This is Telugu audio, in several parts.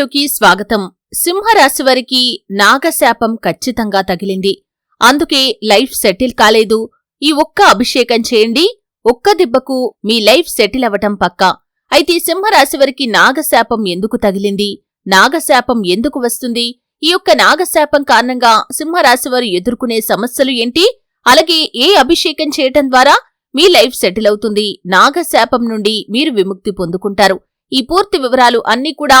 వీడియోలోకి స్వాగతం. సింహరాశి వారికి నాగశాపం ఖచ్చితంగా తగిలింది. అందుకే లైఫ్ సెటిల్ కాలేదు. ఈ ఒక్క అభిషేకం చేయండి. ఒక్క దిబ్బకు మీ లైఫ్ సెటిల్ అవ్వటం పక్కా. అయితే సింహరాశి వారికి నాగశాపం ఎందుకు తగిలింది? నాగశాపం ఎందుకు వస్తుంది? ఈ యొక్క నాగశాపం కారణంగా సింహరాశి వారు ఎదుర్కొనే సమస్యలు ఏంటి? అలాగే ఏ అభిషేకం చేయటం ద్వారా మీ లైఫ్ సెటిల్ అవుతుంది? నాగశాపం నుండి మీరు విముక్తి పొందుకుంటారు. ఈ పూర్తి వివరాలు అన్నీ కూడా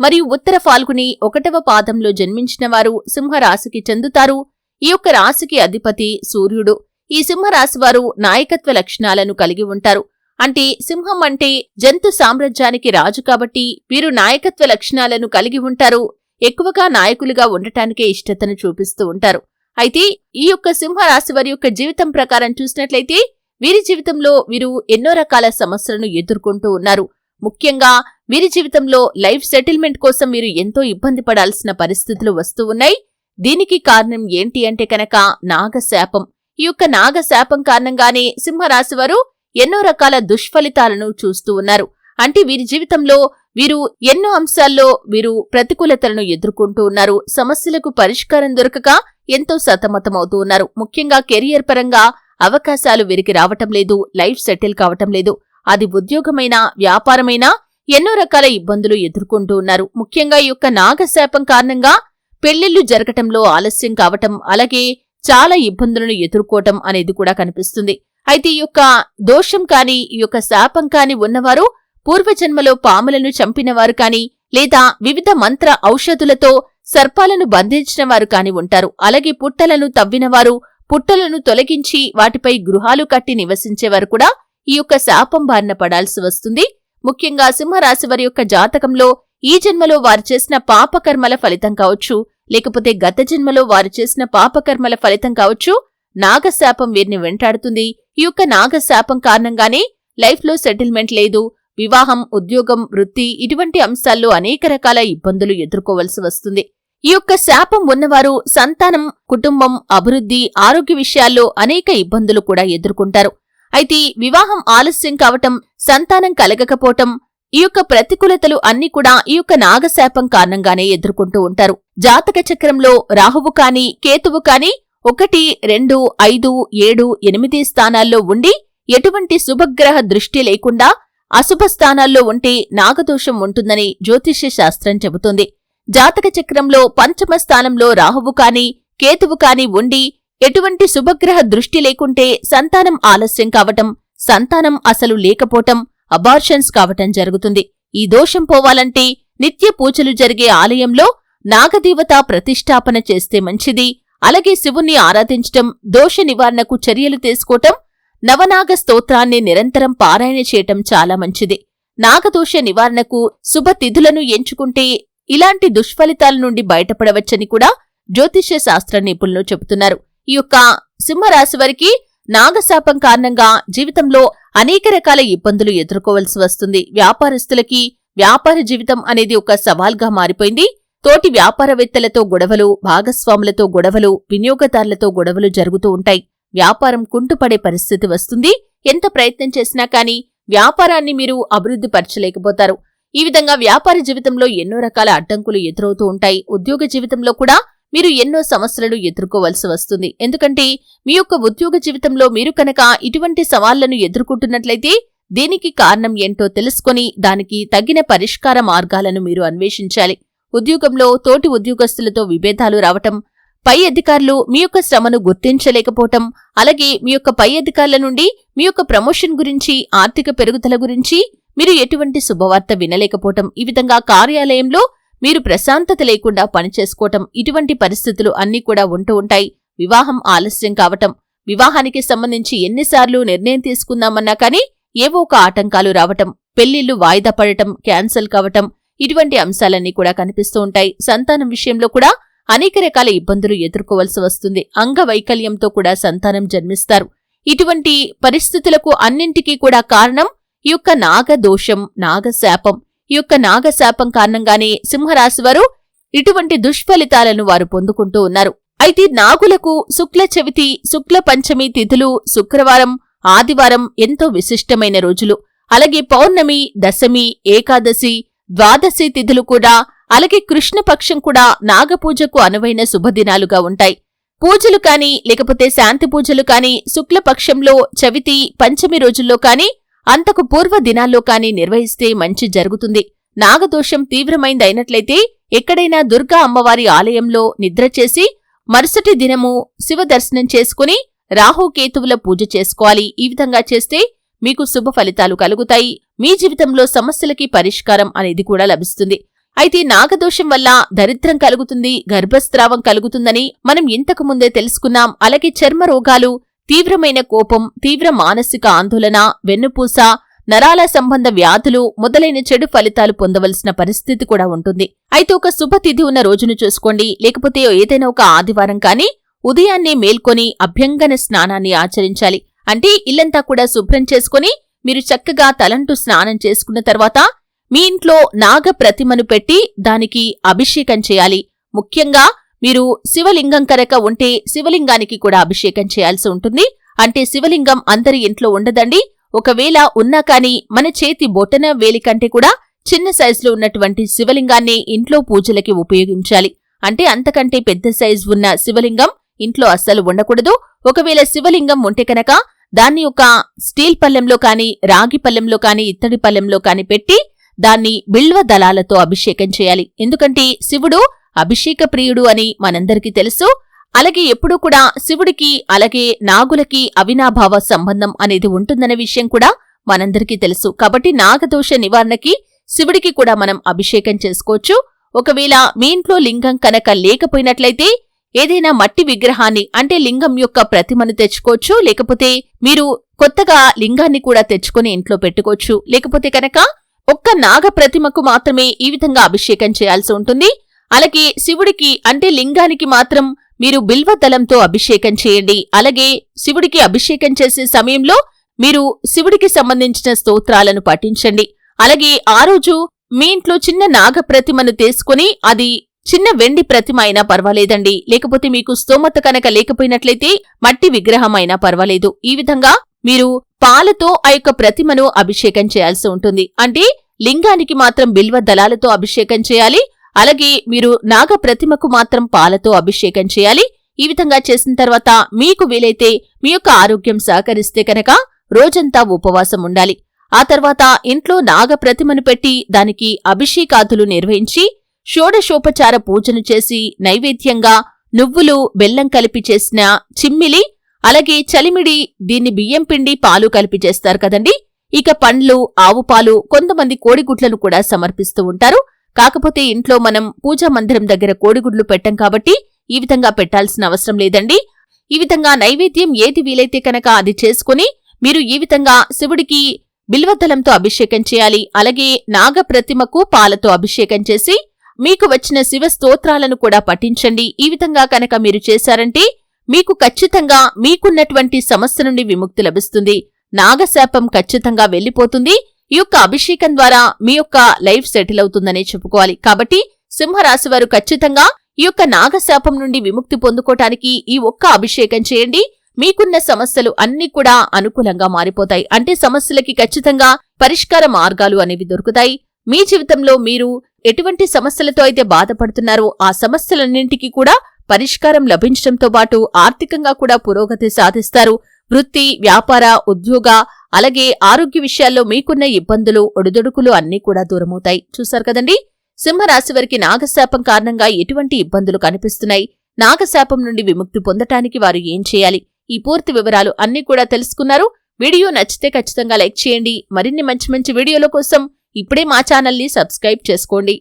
మరియు ఉత్తర ఫాల్గుని ఒకటవ పాదంలో జన్మించినవారు సింహరాశికి చెందుతారు. ఈ యొక్క రాశికి అధిపతి సూర్యుడు. ఈ సింహరాశివారు నాయకత్వ లక్షణాలను కలిగి ఉంటారు. అంటే సింహం అంటే జంతు సామ్రాజ్యానికి రాజు కాబట్టి వీరు నాయకత్వ లక్షణాలను కలిగి ఉంటారు. ఎక్కువగా నాయకులుగా ఉండటానికే ఇష్టతను చూపిస్తూ ఉంటారు. అయితే ఈ యొక్క సింహరాశి వారి యొక్క జీవితం ప్రకారం చూసినట్లయితే వీరి జీవితంలో వీరు ఎన్నో రకాల సమస్యలను ఎదుర్కొంటూ ఉన్నారు. ముఖ్యంగా వీరి జీవితంలో లైఫ్ సెటిల్మెంట్ కోసం మీరు ఎంతో ఇబ్బంది పడాల్సిన పరిస్థితులు వస్తూ ఉన్నాయి. దీనికి కారణం ఏంటి అంటే కనుక నాగశాపం. ఈ యొక్క నాగశాపం కారణంగానే సింహరాశి వారు ఎన్నో రకాల దుష్ఫలితాలను చూస్తూ ఉన్నారు. అంటే వీరి జీవితంలో వీరు ఎన్నో అంశాల్లో వీరు ప్రతికూలతలను ఎదుర్కొంటూ ఉన్నారు. సమస్యలకు పరిష్కారం దొరకక ఎంతో సతమతమవుతూ ఉన్నారు. ముఖ్యంగా కెరియర్ పరంగా అవకాశాలు వీరికి రావటం లేదు. లైఫ్ సెటిల్ కావటం లేదు. అది ఉద్యోగమైనా వ్యాపారమైనా ఎన్నో రకాల ఇబ్బందులు ఎదుర్కొంటూ ఉన్నారు. ముఖ్యంగా ఈ యొక్క నాగశాపం కారణంగా పెళ్ళిళ్ళు జరగటంలో ఆలస్యం కావటం అలాగే చాలా ఇబ్బందులను ఎదుర్కోవటం అనేది కూడా కనిపిస్తుంది. అయితే ఈ యొక్క దోషం కాని ఈ యొక్క శాపం కాని ఉన్నవారు పూర్వజన్మలో పాములను చంపినవారు కాని లేదా వివిధ మంత్ర ఔషధులతో సర్పాలను బంధించిన వారు కాని ఉంటారు. అలాగే పుట్టలను తవ్వినవారు పుట్టలను తొలగించి వాటిపై గృహాలు కట్టి నివసించేవారు కూడా ఈ యొక్క శాపం బారిన పడాల్సి వస్తుంది. ముఖ్యంగా సింహరాశి వారి యొక్క జాతకంలో ఈ జన్మలో వారు చేసిన పాపకర్మల ఫలితం కావచ్చు. లేకపోతే గత జన్మలో వారు చేసిన పాపకర్మల ఫలితం కావచ్చు. నాగశాపం వీరిని వెంటాడుతుంది. ఈ యొక్క నాగశాపం కారణంగానే లైఫ్లో సెటిల్మెంట్ లేదు. వివాహం ఉద్యోగం వృత్తి ఇటువంటి అంశాల్లో అనేక రకాల ఇబ్బందులు ఎదుర్కోవలసి వస్తుంది. ఈ యొక్క శాపం ఉన్నవారు సంతానం కుటుంబం అభివృద్ధి ఆరోగ్య విషయాల్లో అనేక ఇబ్బందులు కూడా ఎదుర్కొంటారు. అయితే వివాహం ఆలస్యం కావటం సంతానం కలగకపోవటం ఈ యొక్క ప్రతికూలతలు అన్ని కూడా ఈ యొక్క నాగశాపం కారణంగానే ఎదుర్కొంటూ ఉంటారు. జాతక చక్రంలో రాహువు కాని కేతువు కాని ఒకటి రెండు ఐదు ఏడు ఎనిమిది స్థానాల్లో ఉండి ఎటువంటి శుభగ్రహ దృష్టి లేకుండా అశుభ స్థానాల్లో ఉంటే నాగదోషం ఉంటుందని జ్యోతిష్య శాస్త్రం చెబుతుంది. జాతక చక్రంలో పంచమ స్థానంలో రాహువు కాని కేతువు కాని ఉండి ఎటువంటి శుభగ్రహ దృష్టి లేకుంటే సంతానం ఆలస్యం కావటం సంతానం అసలు లేకపోవటం అబార్షన్స్ కావటం జరుగుతుంది. ఈ దోషం పోవాలంటే నిత్య పూజలు జరిగే ఆలయంలో నాగదేవత ప్రతిష్టాపన చేస్తే మంచిది. అలాగే శివుణ్ణి ఆరాధించటం దోష నివారణకు చర్యలు తీసుకోవటం నవనాగ స్తోత్రాన్ని నిరంతరం పారాయణ చేయటం చాలా మంచిది. నాగదోష నివారణకు శుభతిథులను ఎంచుకుంటే ఇలాంటి దుష్ఫలితాల నుండి బయటపడవచ్చని కూడా జ్యోతిష్య శాస్త్ర నిపుణులు చెబుతున్నారు. ఈ యొక్క సింహరాశి వారికి నాగశాపం కారణంగా జీవితంలో అనేక రకాల ఇబ్బందులు ఎదుర్కోవలసి వస్తుంది. వ్యాపారస్తులకి వ్యాపార జీవితం అనేది ఒక సవాల్గా మారిపోయింది. తోటి వ్యాపారవేత్తలతో గొడవలు భాగస్వాములతో గొడవలు వినియోగదారులతో గొడవలు జరుగుతూ ఉంటాయి. వ్యాపారం కుంటుపడే పరిస్థితి వస్తుంది. ఎంత ప్రయత్నం చేసినా కానీ వ్యాపారాన్ని మీరు అభివృద్ధి పరచలేకపోతారు. ఈ విధంగా వ్యాపార జీవితంలో ఎన్నో రకాల అడ్డంకులు ఎదురవుతూ ఉంటాయి. ఉద్యోగ జీవితంలో కూడా మీరు ఎన్నో సమస్యలను ఎదుర్కోవలసి వస్తుంది. ఎందుకంటే మీ యొక్క ఉద్యోగ జీవితంలో మీరు కనుక ఇటువంటి సవాళ్ళను ఎదుర్కొంటున్నట్లయితే దీనికి కారణం ఏంటో తెలుసుకొని దానికి తగిన పరిష్కార మార్గాలను మీరు అన్వేషించాలి. ఉద్యోగంలో తోటి ఉద్యోగస్తులతో విభేదాలు రావటం పై అధికారులు మీ యొక్క శ్రమను గుర్తించలేకపోవటం అలాగే మీ యొక్క పై అధికారుల నుండి మీ యొక్క ప్రమోషన్ గురించి ఆర్థిక పెరుగుదల గురించి మీరు ఎటువంటి శుభవార్త వినలేకపోవటం ఈ విధంగా కార్యాలయంలో మీరు ప్రశాంతత లేకుండా పనిచేసుకోవటం ఇటువంటి పరిస్థితులు అన్నీ కూడా ఉంటూ ఉంటాయి. వివాహం ఆలస్యం కావటం వివాహానికి సంబంధించి ఎన్నిసార్లు నిర్ణయం తీసుకుందామన్నా కానీ ఏవో ఒక ఆటంకాలు రావటం పెళ్ళిళ్ళు వాయిదా పడటం క్యాన్సిల్ కావటం ఇటువంటి అంశాలన్నీ కూడా కనిపిస్తూ ఉంటాయి. సంతానం విషయంలో కూడా అనేక రకాల ఇబ్బందులు ఎదుర్కోవలసి వస్తుంది. అంగవైకల్యంతో కూడా సంతానం జన్మిస్తారు. ఇటువంటి పరిస్థితులకు అన్నింటికీ కూడా కారణం ఈ యొక్క నాగదోషం నాగశాపం యొక్క నాగశాపం కారణంగానే సింహరాశివారు ఇటువంటి దుష్ఫలితాలను వారు పొందుకుంటూ ఉన్నారు. అయితే నాగులకు శుక్ల చవితి శుక్ల పంచమి తిథులు శుక్రవారం ఆదివారం ఎంతో విశిష్టమైన రోజులు. అలాగే పౌర్ణమి దశమి ఏకాదశి ద్వాదశి తిథులు కూడా అలాగే కృష్ణపక్షం కూడా నాగపూజకు అనువైన శుభదినాలుగా ఉంటాయి. పూజలు కాని లేకపోతే శాంతి పూజలు కాని శుక్లపక్షంలో చవితి పంచమి రోజుల్లో కాని అంతకు పూర్వ దినాల్లో కాని నిర్వహిస్తే మంచి జరుగుతుంది. నాగదోషం తీవ్రమైందైనట్లయితే ఎక్కడైనా దుర్గా అమ్మవారి ఆలయంలో నిద్రచేసి మరుసటి దినము శివ దర్శనం చేసుకుని రాహుకేతువుల పూజ చేసుకోవాలి. ఈ విధంగా చేస్తే మీకు శుభ ఫలితాలు కలుగుతాయి. మీ జీవితంలో సమస్యలకి పరిష్కారం అనేది కూడా లభిస్తుంది. అయితే నాగదోషం వల్ల దరిద్రం కలుగుతుంది గర్భస్రావం కలుగుతుందని మనం ఇంతకు ముందే తెలుసుకున్నాం. అలాగే చర్మ రోగాలు తీవ్రమైన కోపం తీవ్ర మానసిక ఆందోళన వెన్నుపూస నరాల సంబంధ వ్యాధులు మొదలైన చెడు ఫలితాలు పొందవలసిన పరిస్థితి కూడా ఉంటుంది. అయితే ఒక శుభతిథి ఉన్న రోజును చూసుకోండి. లేకపోతే ఏదైనా ఒక ఆదివారం కానీ ఉదయాన్నే మేల్కొని అభ్యంగన స్నానాన్ని ఆచరించాలి. అంటే ఇల్లంతా కూడా శుభ్రం చేసుకుని మీరు చక్కగా తలంటూ స్నానం చేసుకున్న తర్వాత మీ ఇంట్లో నాగ ప్రతిమను పెట్టి దానికి అభిషేకం చేయాలి. ముఖ్యంగా మీరు శివలింగం కనుక ఉంటే శివలింగానికి కూడా అభిషేకం చేయాల్సి ఉంటుంది. అంటే శివలింగం అందరి ఇంట్లో ఉండదండి. ఒకవేళ ఉన్నా కాని మన చేతి బొటన వేలి కంటే కూడా చిన్న సైజులో ఉన్నటువంటి శివలింగాన్ని ఇంట్లో పూజలకి ఉపయోగించాలి. అంటే అంతకంటే పెద్ద సైజు ఉన్న శివలింగం ఇంట్లో అస్సలు ఉండకూడదు. ఒకవేళ శివలింగం ఉంటే కనుక దాన్ని ఒక స్టీల్ పల్లెంలో కాని రాగి పల్లెంలో కాని ఇత్తడి పల్లెంలో కాని పెట్టి దాన్ని బిల్వ దళాలతో అభిషేకం చేయాలి. ఎందుకంటే శివుడు అభిషేక ప్రియుడు అని మనందరికీ తెలుసు. అలాగే ఎప్పుడూ కూడా శివుడికి అలాగే నాగులకి అవినాభావ సంబంధం అనేది ఉంటుందనే విషయం కూడా మనందరికీ తెలుసు. కాబట్టి నాగదోష నివారణకి శివుడికి కూడా మనం అభిషేకం చేసుకోవచ్చు. ఒకవేళ మీ ఇంట్లో లింగం కనుక లేకపోయినట్లయితే ఏదైనా మట్టి విగ్రహాన్ని అంటే లింగం యొక్క ప్రతిమను తెచ్చుకోవచ్చు. లేకపోతే మీరు కొత్తగా లింగాన్ని కూడా తెచ్చుకొని ఇంట్లో పెట్టుకోవచ్చు. లేకపోతే కనుక ఒక్క నాగ ప్రతిమకు మాత్రమే ఈ విధంగా అభిషేకం చేయాల్సి ఉంటుంది. అలాగే శివుడికి అంటే లింగానికి మాత్రం మీరు బిల్వతలంతో అభిషేకం చేయండి. అలాగే శివుడికి అభిషేకం చేసే సమయంలో మీరు శివుడికి సంబంధించిన స్తోత్రాలను పఠించండి. అలాగే ఆ రోజు మీ ఇంట్లో చిన్న నాగ ప్రతిమను తీసుకుని అది చిన్న వెండి ప్రతిమ అయినా పర్వాలేదండి. లేకపోతే మీకు స్తోమత కనుక లేకపోయినట్లయితే మట్టి విగ్రహం అయినా పర్వాలేదు. ఈ విధంగా మీరు పాలతో ఆ యొక్క ప్రతిమను అభిషేకం చేయాల్సి ఉంటుంది. అంటే లింగానికి మాత్రం బిల్వ దళాలతో అభిషేకం చేయాలి. అలాగే మీరు నాగ ప్రతిమకు మాత్రం పాలతో అభిషేకం చేయాలి. ఈ విధంగా చేసిన తర్వాత మీకు వీలైతే మీ యొక్క ఆరోగ్యం సహకరిస్తే కనుక రోజంతా ఉపవాసం ఉండాలి. ఆ తర్వాత ఇంట్లో నాగ ప్రతిమను పెట్టి దానికి అభిషేకాదులు నిర్వహించి షోడశోపచార పూజను చేసి నైవేద్యంగా నువ్వులు బెల్లం కలిపి చేసిన చిమ్మిలి అలాగే చలిమిడి దీన్ని బియ్యం పిండి పాలు కలిపి చేస్తారు కదండి. ఇక పండ్లు ఆవు పాలు కొంతమంది కోడిగుడ్లను కూడా సమర్పిస్తూ ఉంటారు. కాకపోతే ఇంట్లో మనం పూజా మందిరం దగ్గర కోడిగుడ్లు పెట్టం కాబట్టి ఈ విధంగా పెట్టాల్సిన అవసరం లేదండి. ఈ విధంగా నైవేద్యం ఏది వీలైతే కనుక అది చేసుకుని మీరు ఈ విధంగా శివుడికి బిల్వదలంతో అభిషేకం చేయాలి. అలాగే నాగ ప్రతిమకు పాలతో అభిషేకం చేసి మీకు వచ్చిన శివ స్తోత్రాలను కూడా పఠించండి. ఈ విధంగా కనుక మీరు చేశారంటే మీకు ఖచ్చితంగా మీకున్నటువంటి సమస్య నుండి విముక్తి లభిస్తుంది. నాగశాపం ఖచ్చితంగా వెళ్ళిపోతుంది ఈ యొక్క అభిషేకం ద్వారా మీ యొక్క లైఫ్ సెటిల్ అవుతుందనే చెప్పుకోవాలి. కాబట్టి సింహరాశి వారు ఖచ్చితంగా ఈ యొక్క నాగశాపం నుండి విముక్తి పొందుకోటానికి ఈ ఒక్క అభిషేకం చేయండి. మీకున్న సమస్యలు అన్ని కూడా అనుకూలంగా మారిపోతాయి. అంటే సమస్యలకి ఖచ్చితంగా పరిష్కార మార్గాలు అనేవి దొరుకుతాయి. మీ జీవితంలో మీరు ఎటువంటి సమస్యలతో అయితే బాధపడుతున్నారో ఆ సమస్యలన్నింటికీ కూడా పరిష్కారం లభించడంతో పాటు ఆర్థికంగా కూడా పురోగతి సాధిస్తారు. వృత్తి వ్యాపార ఉద్యోగ అలాగే ఆరోగ్య విషయాల్లో మీకున్న ఇబ్బందులు ఒడిదొడుకులు అన్నీ కూడా దూరమవుతాయి. చూశారు కదండి? సింహరాశి వారికి నాగశాపం కారణంగా ఎటువంటి ఇబ్బందులు కనిపిస్తున్నాయి? నాగశాపం నుండి విముక్తి పొందటానికి వారు ఏం చేయాలి? ఈ పూర్తి వివరాలు అన్నీ కూడా తెలుసుకున్నారు. వీడియో నచ్చితే ఖచ్చితంగా లైక్ చేయండి. మరిన్ని మంచి మంచి వీడియోల కోసం ఇప్పుడే మా ఛానల్ని సబ్స్క్రైబ్ చేసుకోండి.